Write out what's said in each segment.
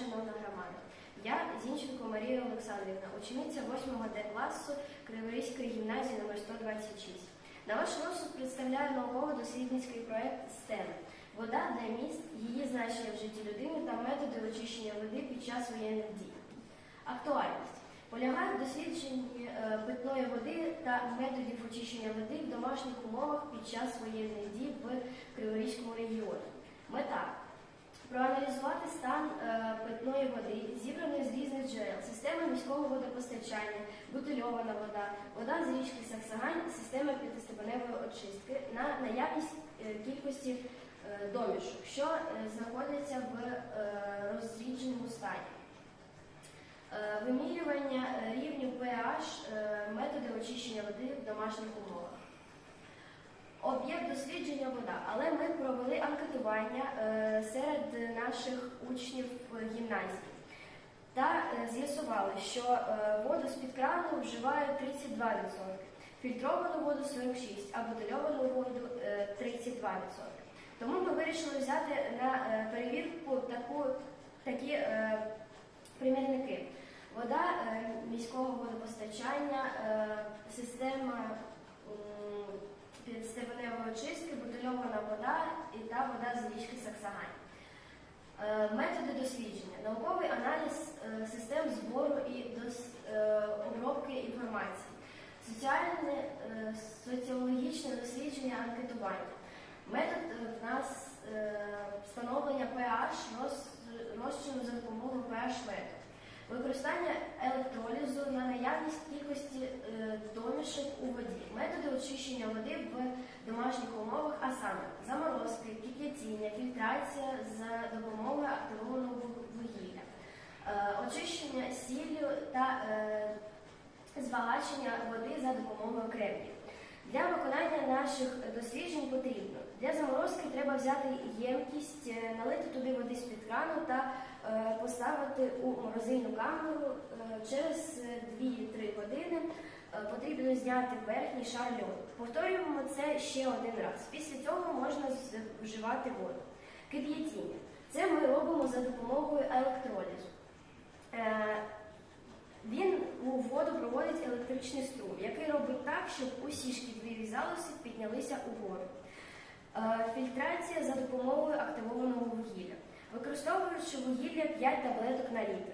шановна громада. Я Зінченко Марія Олександрівна, учениця 8 Д класу Криворізької гімназії номер 126. На ваш розсуд представляю науково-дослідницький проект STEM Вода для міст, її значення в житті людини та методи очищення води під час воєнних дій. Актуальність полягає в дослідженні е, питної води та методів очищення води в домашніх умовах під час воєнних дій в Криворізькому регіоні. Мета проаналізувати стан е, питної води, зібраної з різних джерел, системи міського водопостачання, бутильована вода, вода з річки Саксагань, система п'ятистепеневої очистки на наявність е, кількості е, домішок, що знаходяться в розрідженому стані. Вимірювання рівню pH, методи очищення води в домашніх умовах. Дослідження вода, але ми провели анкетування е, серед наших учнів гімназії та е, з'ясували, що е, воду з-під крану вживають 32%, фільтровану воду 46%, а бутильовану воду е, 32%. Тому ми вирішили взяти на перевірку таку, такі примірники. Вода міського водопостачання, система очистки, бутильована вода і та вода з річки Саксагань. Е, Методи дослідження, науковий аналіз е, систем збору і е, обробки інформації, соціальне, соціологічне дослідження анкетування. Метод в нас встановлення pH розчину за допомогою pH методу. Використання електролізу на наявність кількості домішок у воді, методи очищення води в домашніх умовах, а саме заморозки, кип'ятіння, фільтрація за допомогою активованого вугілля, е, очищення сіллю та е, збагачення води за допомогою кремнію. Для виконання наших досліджень потрібно для заморозки треба взяти ємкість, е, налити туди води з-під крану та поставити у морозильну камеру. Через 2-3 години е, потрібно зняти верхній шар льоду. Повторюємо це ще один раз. Після цього можна вживати воду. Кип'ятіння. Це ми робимо за допомогою електролізу. Е, Він у воду проводить електричний струм, який робить так, щоб усі шкідливі залози піднялися угору. Е, Фільтрація за допомогою активованого вугілля. Використовуючи вугілля 5 таблеток на літр.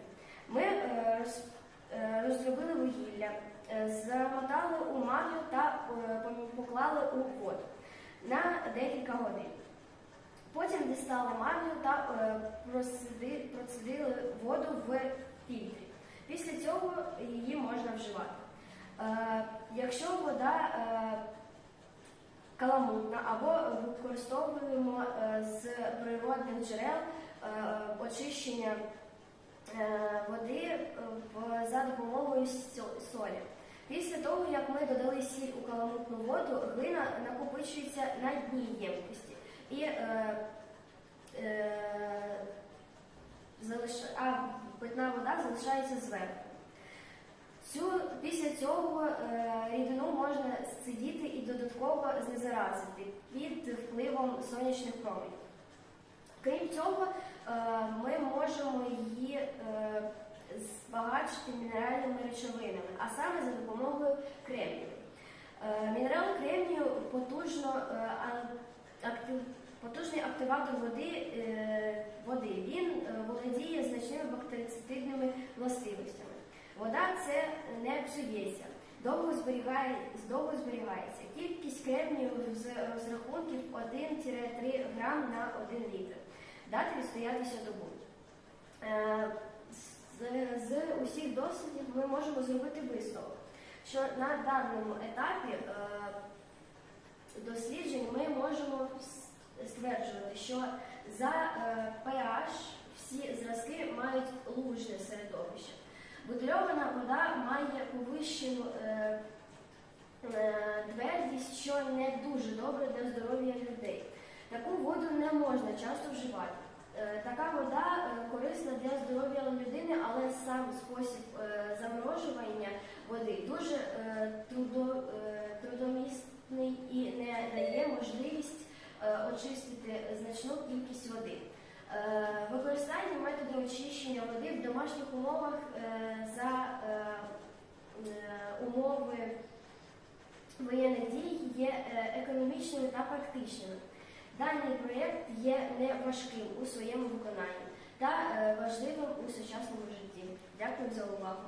Ми е, роз- розробили вугілля, е, замотали у марлю та е, поклали у воду на декілька годин. Потім дістали марлю та е, процедили воду в фільтрі. Після цього її можна вживати. Якщо вода каламутна або використовуємо з природних джерел очищення води за допомогою солі. Після того, як ми додали сіль у каламутну воду, глина накопичується на дні ємкості. І е, е, залиш... а питна вода залишається зверху. Цю, після цього е, рідину можна сидіти і додатково знезаразити під впливом сонячних променів. Крім цього, е, ми можемо її е, збагачити мінеральними речовинами, а саме за допомогою кремнію. Е, Мінерал кремнію потужно, е, актив, потужний активатор води, е, води. Він володіє значними бактерицидними властивостями. Вода це не псується, довго зберігає, довго зберігається. Кількість кремнію з розрахунків 1-3 грам на 1 літр. Дати відстоятися добу. З, з усіх дослідів ми можемо зробити висновок, що на даному етапі е, досліджень ми можемо стверджувати, що за е, pH всі зразки мають лужне середовище. Бутильована вода має повищену е, е, твердість, що не дуже добре для здоров'я людей. Таку воду не можна часто вживати. Е, Така вода е, корисна для здоров'я людини, але сам спосіб е, заморожування води дуже трудо, трудомісний і не дає можливість очистити значну кількість води. Використання методу очищення води в домашніх умовах за умови воєнних дій є е, економічними та практичними. Даний проєкт є не важким у своєму виконанні та е, важливим у сучасному житті. Дякую за увагу.